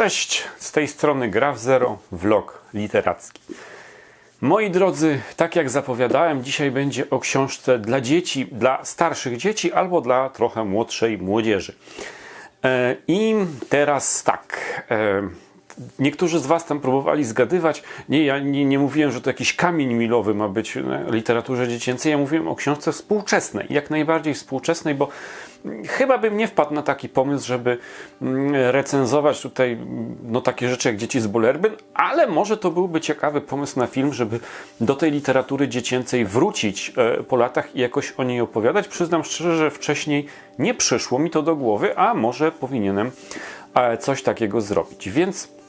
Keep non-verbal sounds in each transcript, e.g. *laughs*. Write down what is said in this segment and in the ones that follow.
Cześć, z tej strony Graf Zero, vlog literacki. Moi drodzy, tak jak zapowiadałem, dzisiaj będzie o książce dla dzieci, dla starszych dzieci albo dla trochę młodszej młodzieży. E, I teraz tak. e, Niektórzy z Was tam próbowali zgadywać. Nie, ja nie, nie mówiłem, że to jakiś kamień milowy ma być w literaturze dziecięcej. Ja mówiłem o książce współczesnej, jak najbardziej współczesnej, bo chyba bym nie wpadł na taki pomysł, żeby mm, recenzować tutaj no, takie rzeczy jak Dzieci z Bullerbyn, ale może to byłby ciekawy pomysł na film, żeby do tej literatury dziecięcej wrócić e, po latach i jakoś o niej opowiadać. Przyznam szczerze, że wcześniej nie przyszło mi to do głowy, a może powinienem e, coś takiego zrobić. Więc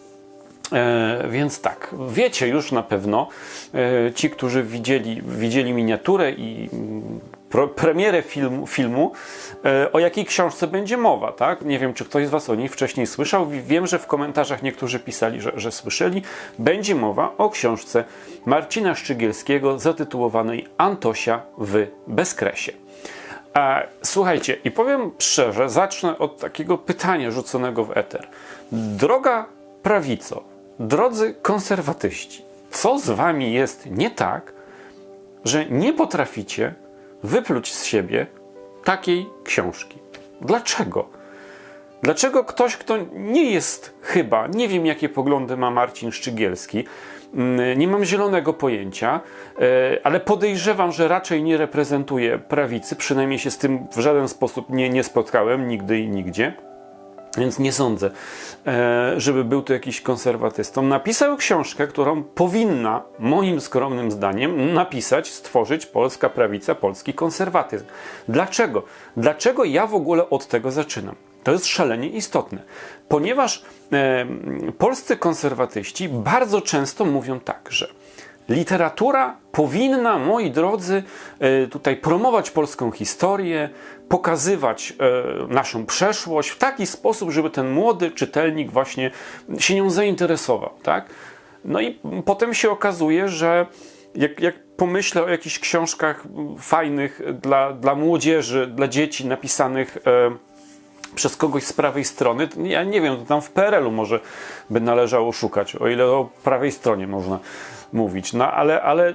E, więc tak, wiecie już na pewno, e, ci, którzy widzieli, widzieli miniaturę i mm, pro, premierę filmu, filmu e, o jakiej książce będzie mowa, tak? Nie wiem, czy ktoś z Was o niej wcześniej słyszał. Wiem, że w komentarzach niektórzy pisali, że, że słyszeli. Będzie mowa o książce Marcina Szczygielskiego zatytułowanej Antosia w bezkresie. E, słuchajcie, i powiem szczerze, zacznę od takiego pytania rzuconego w eter. Droga prawico, drodzy konserwatyści, co z wami jest nie tak, że nie potraficie wypluć z siebie takiej książki? Dlaczego? Dlaczego ktoś, kto nie jest chyba, nie wiem jakie poglądy ma Marcin Szczygielski, mm, nie mam zielonego pojęcia, e, ale podejrzewam, że raczej nie reprezentuje prawicy, przynajmniej się z tym w żaden sposób nie, nie spotkałem nigdy i nigdzie. Więc nie sądzę, e, żeby był to jakiś konserwatystą. Napisał książkę, którą powinna, moim skromnym zdaniem, napisać, stworzyć polska prawica, polski konserwatyzm. Dlaczego? Dlaczego ja w ogóle od tego zaczynam? To jest szalenie istotne, ponieważ polscy konserwatyści bardzo często mówią tak, że literatura powinna, moi drodzy, e, tutaj promować polską historię, pokazywać e, naszą przeszłość w taki sposób, żeby ten młody czytelnik właśnie się nią zainteresował, tak? No i potem się okazuje, że jak, jak pomyślę o jakichś książkach fajnych dla, dla młodzieży, dla dzieci napisanych e, przez kogoś z prawej strony, ja nie wiem, tam w PRL-u może by należało szukać, o ile o prawej stronie można mówić, no ale, ale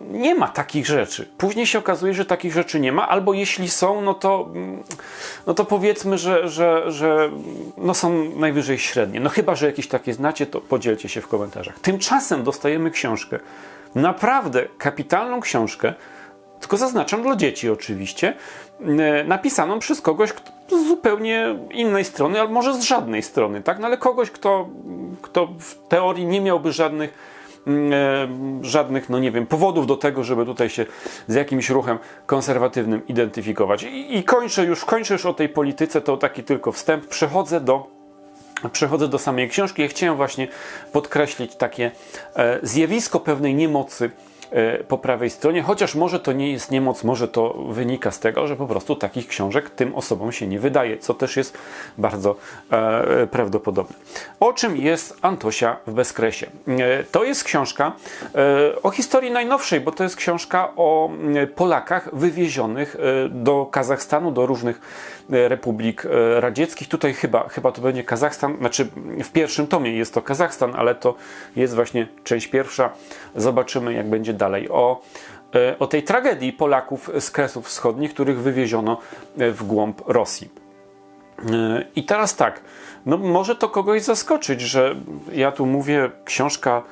nie ma takich rzeczy. Później się okazuje, że takich rzeczy nie ma, albo jeśli są, no to, no to powiedzmy, że, że, że no są najwyżej średnie. No chyba, że jakieś takie znacie, to podzielcie się w komentarzach. Tymczasem dostajemy książkę, naprawdę kapitalną książkę, tylko zaznaczam dla dzieci oczywiście, e, napisaną przez kogoś z zupełnie innej strony, albo może z żadnej strony, tak? No ale kogoś, kto, kto w teorii nie miałby żadnych żadnych, no nie wiem, powodów do tego, żeby tutaj się z jakimś ruchem konserwatywnym identyfikować. I, i kończę już, kończę już o tej polityce, to taki tylko wstęp. Przechodzę do Przechodzę do samej książki. Ja chciałem właśnie podkreślić takie e, zjawisko pewnej niemocy e, po prawej stronie, chociaż może to nie jest niemoc, może to wynika z tego, że po prostu takich książek tym osobom się nie wydaje, co też jest bardzo e, prawdopodobne. O czym jest Antosia w bezkresie? E, to jest książka e, o historii najnowszej, bo to jest książka o e, Polakach wywiezionych e, do Kazachstanu, do różnych e, republik e, radzieckich. Tutaj chyba, chyba to będzie Kazachstan, znaczy w pierwszym tomie jest to Kazachstan, ale to jest właśnie część pierwsza. Zobaczymy, jak będzie dalej. O, e, o tej tragedii Polaków z Kresów Wschodnich, których wywieziono e, w głąb Rosji. E, I teraz tak, no może to kogoś zaskoczyć, że ja tu mówię książka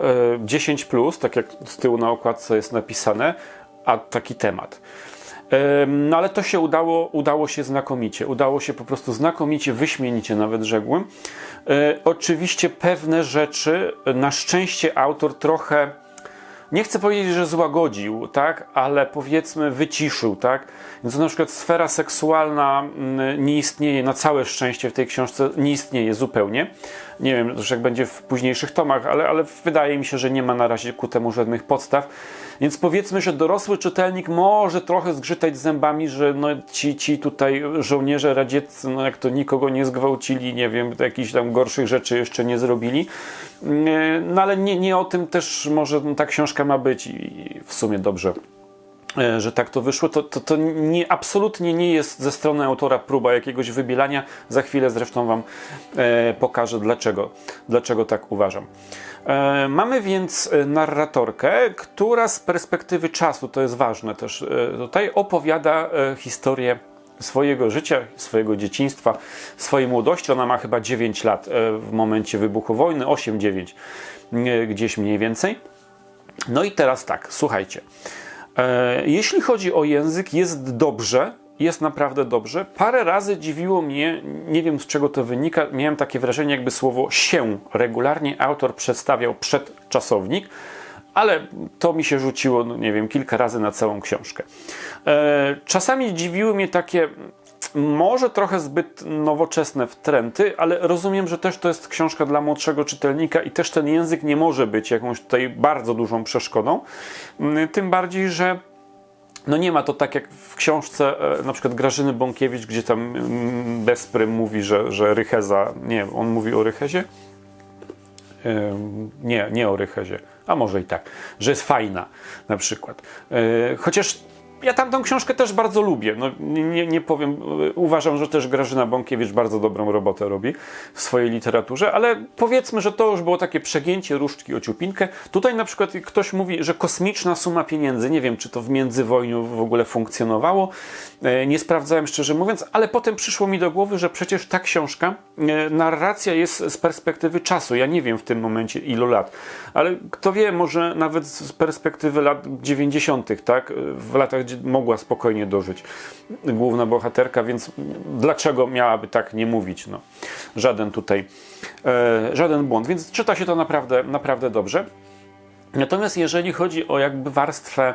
e, 10, tak jak z tyłu na okładce jest napisane, a taki temat. No ale to się udało, udało się znakomicie. Udało się po prostu znakomicie, wyśmienicie nawet rzekłbym. E, Oczywiście pewne rzeczy, na szczęście autor trochę nie chcę powiedzieć, że złagodził, tak, ale powiedzmy wyciszył, tak. Więc na przykład sfera seksualna mm, nie istnieje, na całe szczęście w tej książce nie istnieje zupełnie. Nie wiem, też jak będzie w późniejszych tomach, ale, ale wydaje mi się, że nie ma na razie ku temu żadnych podstaw. Więc powiedzmy, że dorosły czytelnik może trochę zgrzytać zębami, że no ci, ci tutaj żołnierze radzieccy, no jak to nikogo nie zgwałcili, nie wiem, jakichś tam gorszych rzeczy jeszcze nie zrobili. No ale nie, nie o tym też może ta książka ma być i w sumie dobrze e, że tak to wyszło, to, to, to nie, absolutnie nie jest ze strony autora próba jakiegoś wybielania. Za chwilę zresztą Wam e, pokażę, dlaczego, dlaczego tak uważam. E, mamy więc e, narratorkę, która z perspektywy czasu, to jest ważne też e, tutaj, opowiada e, historię swojego życia, swojego dzieciństwa, swojej młodości. Ona ma chyba 9 lat e, w momencie wybuchu wojny, 8-9 e, gdzieś mniej więcej. No i teraz tak, słuchajcie. E, jeśli chodzi o język, jest dobrze, jest naprawdę dobrze. Parę razy dziwiło mnie, nie wiem z czego to wynika, miałem takie wrażenie, jakby słowo się regularnie autor przedstawiał przed czasownik, ale to mi się rzuciło, no nie wiem, kilka razy na całą książkę. E, czasami dziwiły mnie takie może trochę zbyt nowoczesne wtręty, ale rozumiem, że też to jest książka dla młodszego czytelnika i też ten język nie może być jakąś tutaj bardzo dużą przeszkodą. Mm, Tym bardziej, że no nie ma to tak jak w książce e, na przykład Grażyny Bąkiewicz, gdzie tam mm, Besprym mówi, że, że Rycheza, nie on mówi o Rychezie? Nie, nie o Rychezie, a może i tak, że jest fajna na przykład. Yy, Chociaż ja tamtą książkę też bardzo lubię. No, nie, nie powiem, yy, uważam, że też Grażyna Bąkiewicz bardzo dobrą robotę robi w swojej literaturze, ale powiedzmy, że to już było takie przegięcie różdżki o ciupinkę. Tutaj na przykład ktoś mówi, że kosmiczna suma pieniędzy, nie wiem, czy to w międzywojniu w ogóle funkcjonowało, Yy, nie sprawdzałem szczerze mówiąc, ale potem przyszło mi do głowy, że przecież ta książka, yy, narracja jest z perspektywy czasu. Ja nie wiem w tym momencie ilu lat, ale kto wie, może nawet z perspektywy lat 90., tak? W latach, gdzie mogła spokojnie dożyć główna bohaterka, więc dlaczego miałaby tak nie mówić? No, żaden tutaj, e, żaden błąd, więc czyta się to naprawdę, naprawdę dobrze. Natomiast jeżeli chodzi o jakby warstwę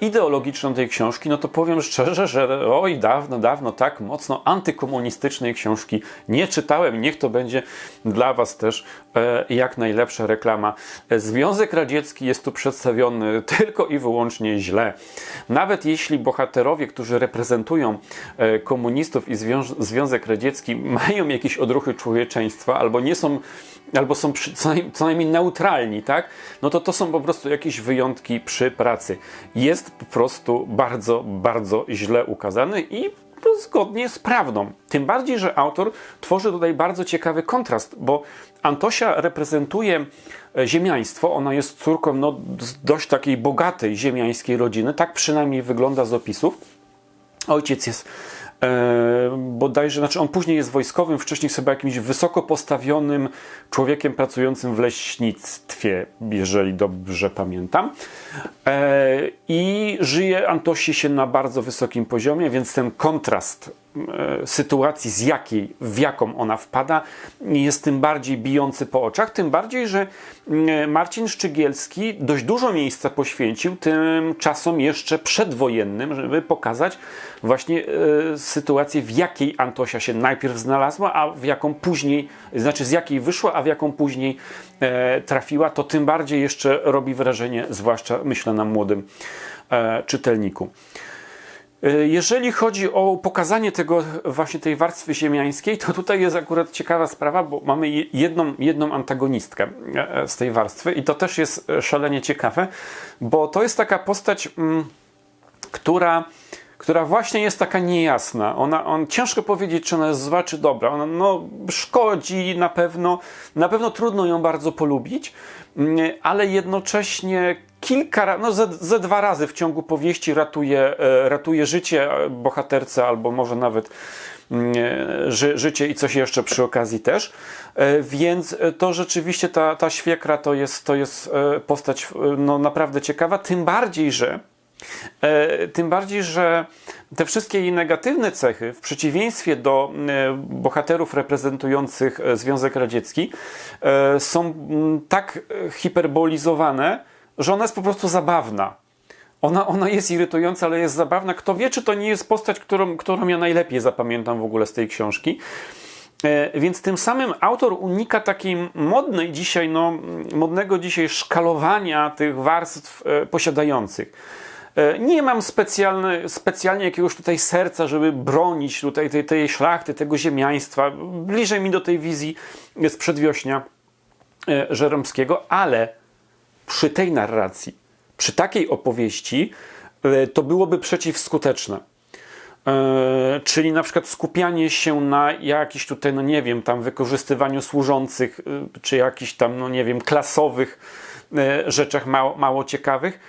ideologiczną tej książki, no to powiem szczerze, że oj, dawno, dawno tak mocno antykomunistycznej książki nie czytałem. Niech to będzie dla Was też e, jak najlepsza reklama. E, Związek Radziecki jest tu przedstawiony *laughs* tylko i wyłącznie źle. Nawet jeśli bohaterowie, którzy reprezentują e, komunistów i Związek Radziecki mają jakieś odruchy człowieczeństwa albo nie są albo są przy, co najmniej neutralni, tak? No to to są po prostu jakieś wyjątki przy pracy. Jest po prostu bardzo, bardzo źle ukazany i zgodnie z prawdą. Tym bardziej, że autor tworzy tutaj bardzo ciekawy kontrast, bo Antosia reprezentuje e, ziemiaństwo. Ona jest córką no, z dość takiej bogatej ziemiańskiej rodziny. Tak przynajmniej wygląda z opisów. Ojciec jest bodajże, znaczy on później jest wojskowym, wcześniej chyba jakimś wysoko postawionym człowiekiem pracującym w leśnictwie, jeżeli dobrze pamiętam. E, I żyje Antosi się na bardzo wysokim poziomie, więc ten kontrast e, sytuacji, z jakiej, w jaką ona wpada, jest tym bardziej bijący po oczach. Tym bardziej, że mm, Marcin Szczygielski dość dużo miejsca poświęcił tym czasom jeszcze przedwojennym, żeby pokazać właśnie e, sytuację, w jakiej Antosia się najpierw znalazła, a w jaką później, znaczy z jakiej wyszła, a w jaką później e, trafiła. To tym bardziej jeszcze robi wrażenie, zwłaszcza myślę na młodym e, czytelniku. E, Jeżeli chodzi o pokazanie tego właśnie tej warstwy ziemiańskiej, to tutaj jest akurat ciekawa sprawa, bo mamy je- jedną, jedną antagonistkę e, z tej warstwy i to też jest e, szalenie ciekawe, bo to jest taka postać, mm, która, która właśnie jest taka niejasna. Ona, on, ciężko powiedzieć, czy ona jest zła, czy dobra. Ona no, szkodzi na pewno, na pewno trudno ją bardzo polubić, mm, ale jednocześnie kilka no ze, ze dwa razy w ciągu powieści ratuje, e, ratuje życie bohaterce, albo może nawet mm, e, ży, życie i coś jeszcze przy okazji też. E, Więc to rzeczywiście ta, ta świekra to jest, to jest postać no, naprawdę ciekawa, tym bardziej, że Tym bardziej, że te wszystkie jej negatywne cechy, w przeciwieństwie do e, bohaterów reprezentujących e, Związek Radziecki, e, są mm, tak e, hiperbolizowane, że ona jest po prostu zabawna. Ona, ona jest irytująca, ale jest zabawna. Kto wie, czy to nie jest postać, którą, którą ja najlepiej zapamiętam w ogóle z tej książki. E, Więc tym samym autor unika takiej modnej dzisiaj, no, modnego dzisiaj szkalowania tych warstw e, posiadających. E, Nie mam specjalny, specjalnie jakiegoś tutaj serca, żeby bronić tutaj tej, tej szlachty, tego ziemiaństwa. Bliżej mi do tej wizji z przedwiośnia e, Żeromskiego, ale przy tej narracji, przy takiej opowieści, e, to byłoby przeciwskuteczne. E, czyli na przykład skupianie się na jakichś tutaj, no nie wiem, tam wykorzystywaniu służących, e, czy jakichś tam, no nie wiem, klasowych e, rzeczach mało, mało ciekawych,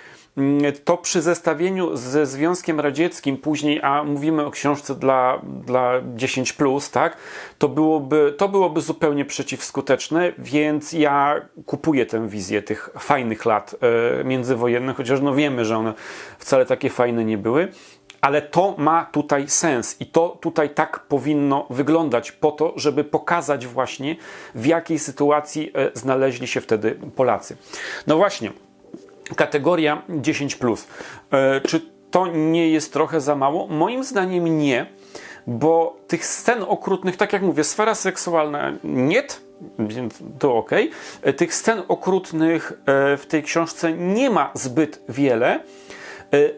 to przy zestawieniu ze Związkiem Radzieckim później, a mówimy o książce dla, dla 10, tak, to byłoby, to byłoby zupełnie przeciwskuteczne, więc ja kupuję tę wizję tych fajnych lat e, międzywojennych, chociaż no wiemy, że one wcale takie fajne nie były. Ale to ma tutaj sens i to tutaj tak powinno wyglądać po to, żeby pokazać właśnie w jakiej sytuacji e, znaleźli się wtedy Polacy. No właśnie, kategoria 10. E, Czy to nie jest trochę za mało? Moim zdaniem nie, bo tych scen okrutnych, tak jak mówię, sfera seksualna nie, więc to ok. Tych scen okrutnych e, w tej książce nie ma zbyt wiele. E,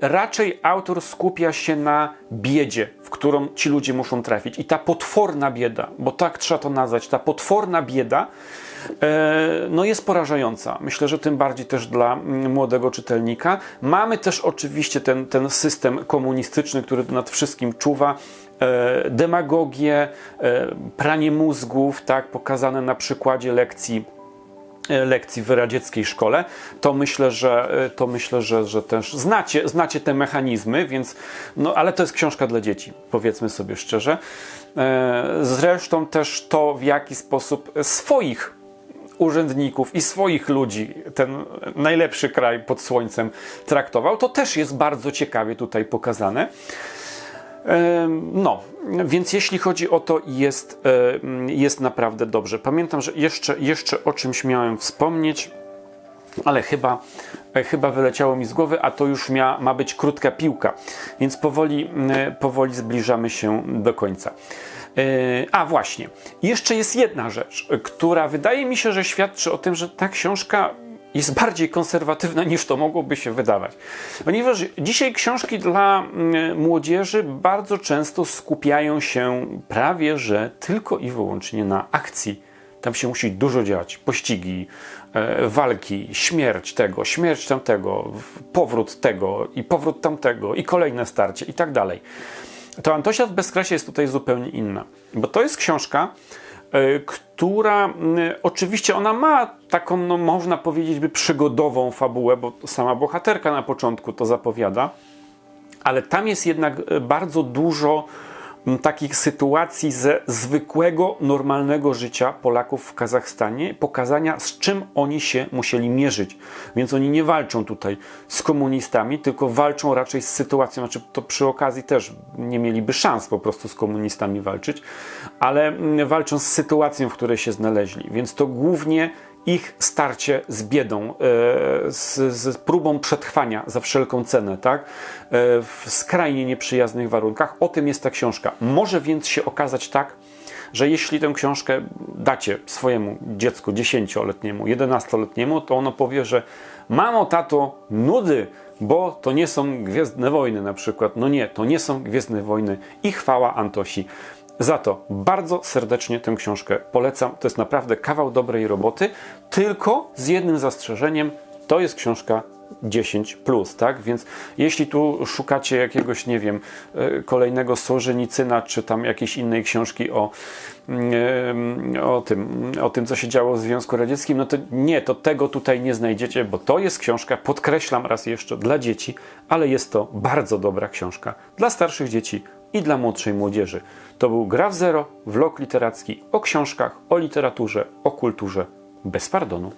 Raczej autor skupia się na biedzie, w którą ci ludzie muszą trafić. I ta potworna bieda, bo tak trzeba to nazwać, ta potworna bieda e, no jest porażająca. Myślę, że tym bardziej też dla mm, młodego czytelnika. Mamy też oczywiście ten, ten system komunistyczny, który nad wszystkim czuwa. E, demagogię, e, pranie mózgów, tak, pokazane na przykładzie lekcji e, lekcji w radzieckiej szkole, to myślę, że, e, to myślę, że, że też znacie, znacie te mechanizmy, więc, no, ale to jest książka dla dzieci, powiedzmy sobie szczerze. E, Zresztą też to, w jaki sposób swoich urzędników i swoich ludzi ten najlepszy kraj pod słońcem traktował, to też jest bardzo ciekawie tutaj pokazane. No, więc jeśli chodzi o to, jest, jest naprawdę dobrze. Pamiętam, że jeszcze, jeszcze o czymś miałem wspomnieć, ale chyba, e, chyba wyleciało mi z głowy, a to już mia, ma być krótka piłka, więc powoli, powoli zbliżamy się do końca. E, A właśnie, jeszcze jest jedna rzecz, która wydaje mi się, że świadczy o tym, że ta książka jest bardziej konserwatywna niż to mogłoby się wydawać. Ponieważ dzisiaj książki dla mm, młodzieży bardzo często skupiają się prawie że tylko i wyłącznie na akcji. Tam się musi dużo dziać. Pościgi, e, walki, śmierć tego, śmierć tamtego, powrót tego i powrót tamtego i kolejne starcie i tak dalej. To Antosia w Bezkrasie jest tutaj zupełnie inna. Bo to jest książka, e, która m, oczywiście ona ma taką, no, można powiedzieć, by przygodową fabułę, bo sama bohaterka na początku to zapowiada, ale tam jest jednak e, bardzo dużo takich sytuacji ze zwykłego, normalnego życia Polaków w Kazachstanie, pokazania z czym oni się musieli mierzyć. Więc oni nie walczą tutaj z komunistami, tylko walczą raczej z sytuacją, znaczy to przy okazji też nie mieliby szans po prostu z komunistami walczyć, ale walczą z sytuacją, w której się znaleźli. Więc to głównie ich starcie z biedą, e, z, z próbą przetrwania za wszelką cenę, tak? E, w skrajnie nieprzyjaznych warunkach. O tym jest ta książka. Może więc się okazać tak, że jeśli tę książkę dacie swojemu dziecku 10-letniemu, 11-letniemu, to ono powie, że mamo, tato, nudy, bo to nie są Gwiezdne Wojny na przykład. No nie, to nie są Gwiezdne Wojny i chwała Antosi. Za to bardzo serdecznie tę książkę polecam. To jest naprawdę kawał dobrej roboty, tylko z jednym zastrzeżeniem. To jest książka 10, tak? Więc jeśli tu szukacie jakiegoś, nie wiem, e, kolejnego Sołżenicyna, czy tam jakiejś innej książki o, mm, e, o, tym, o tym, co się działo w Związku Radzieckim, no to nie, to tego tutaj nie znajdziecie, bo to jest książka, podkreślam raz jeszcze, dla dzieci, ale jest to bardzo dobra książka dla starszych dzieci i dla młodszej młodzieży. To był Graf Zero, vlog literacki o książkach, o literaturze, o kulturze, bez pardonu.